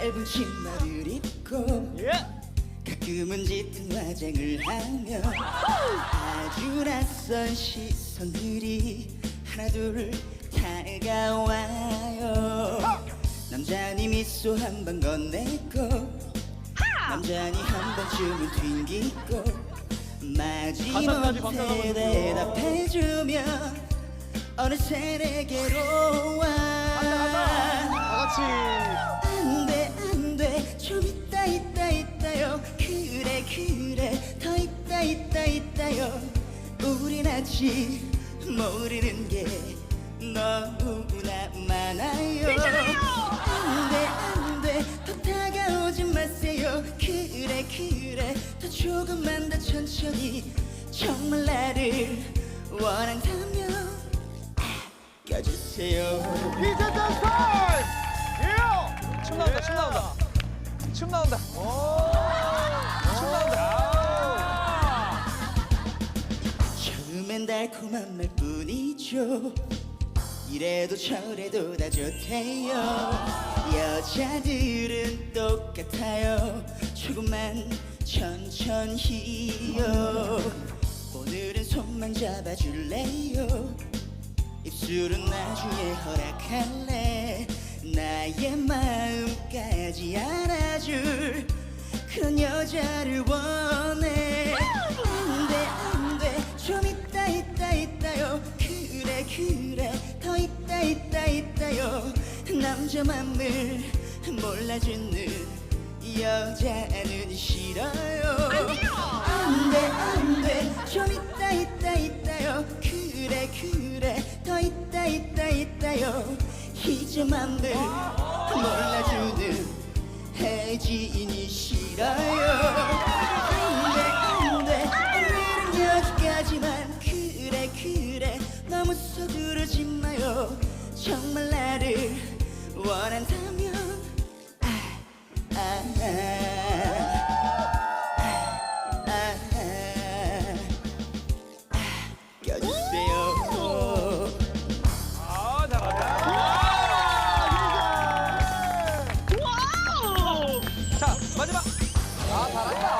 치마를 입고 예. 가끔은 짙은 화장을 하며 아주 낯선 시선들이 하나 둘 다가와요 남자니 미소 한 번 건네고 남자니 한 번쯤은 튕기고 마지못해. 대답해주면 어느새 내게로 와다 같이. 아직 모르는 게 너무나 많아요 안돼 안돼 더 다가오지 마세요 그래 그래 더 조금만 더 천천히 정말 나를 원한다면 껴주세요 댄스 타임. 예. 춤 나온다. 춤 나온다. 춤 나온다. 달콤한 말 뿐이죠. 이래도 저래도 다 좋대요. 여자들은 똑같아요. 조금만 천천히요. 오늘은 손만 잡아줄래요? 입술은 나중에 허락할래? 나의 마음까지 알아줄 그런 여자를 원해 남자 맘을 몰라주는 여자는 싫어요. 안돼 안돼. 좀 있다 있다 있다요. 그래 그래. 더 있다 있다 있다요. 이제 맘을 몰라주는 혜진이 싫어요. 안돼 안돼. 오늘은 여기까지만. 그래 그래. 너무 서두르지 마요. 정말 나를 원한다면 아, 아, 아, 아, 아, 껴주세요 잘한다.